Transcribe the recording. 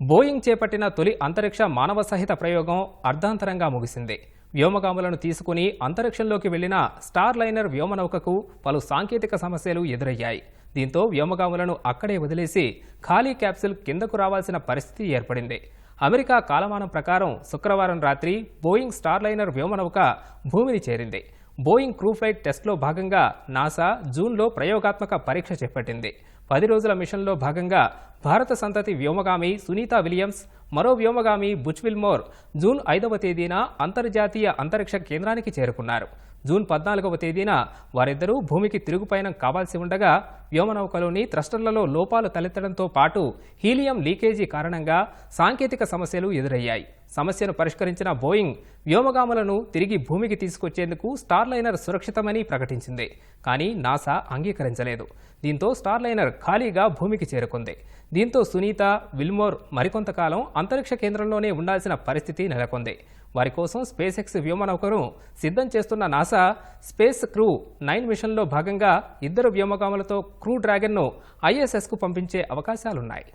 Boeing చేపట్టిన తొలి అంతరిక్ష మానవ సహిత ప్రయోగం అర్ధాంతరంగా ముగిసింది. వ్యోమగాములను తీసుకుని అంతరిక్షంలోకి వెళ్ళిన స్టార్ లైనర్ వ్యోమనౌకకు పలు సాంకేతిక సమస్యలు ఎదురయ్యాయి. దీంతో వ్యోమగాములను అక్కడే వదిలేసి ఖాళీ క్యాప్సిల్ కిందకు రావాల్సిన పరిస్థితి ఏర్పడింది. అమెరికా కాలమానం ప్రకారం శుక్రవారం రాత్రి బోయింగ్ స్టార్ లైనర్ వ్యోమనౌక భూమిని చేరింది. బోయింగ్ క్రూ ఫ్లైట్ టెస్ట్లో భాగంగా నాసా జూన్లో ప్రయోగాత్మక పరీక్ష చేపట్టింది. పది రోజుల మిషన్లో భాగంగా భారత సంతతి వ్యోమగామి సునీత విలియమ్స్ మరో వ్యోమగామి బుచ్విల్మోర్ జూన్ ఐదవ తేదీన అంతర్జాతీయ అంతరిక్ష కేంద్రానికి చేరుకున్నారు. జూన్ పద్నాలుగవ తేదీన వారిద్దరూ భూమికి తిరుగుపయనం కావాల్సి ఉండగా వ్యోమనౌకలోని థ్రస్టర్లలో లోపాలు తలెత్తడంతో పాటు హీలియం లీకేజీ కారణంగా సాంకేతిక సమస్యలు ఎదురయ్యాయి. సమస్యను పరిష్కరించిన బోయింగ్ వ్యోమగాములను తిరిగి భూమికి తీసుకొచ్చేందుకు స్టార్లైనర్ సురక్షితమని ప్రకటించింది. కానీ నాసా అంగీకరించలేదు. దీంతో స్టార్లైనర్ ఖాళీగా భూమికి చేరుకుంది. దీంతో సునీత విల్మోర్ మరికొంతకాలం అంతరిక్ష కేంద్రంలోనే ఉండాల్సిన పరిస్థితి నెలకొంది. వారి కోసం స్పేస్ ఎక్స్ వ్యోమనౌకను సిద్ధం చేస్తున్న నాసా స్పేస్ క్రూ నైన్ మిషన్లో భాగంగా ఇద్దరు వ్యోమగాములతో క్రూ డ్రాగన్ను ఐఎస్ఎస్కు పంపించే అవకాశాలున్నాయి.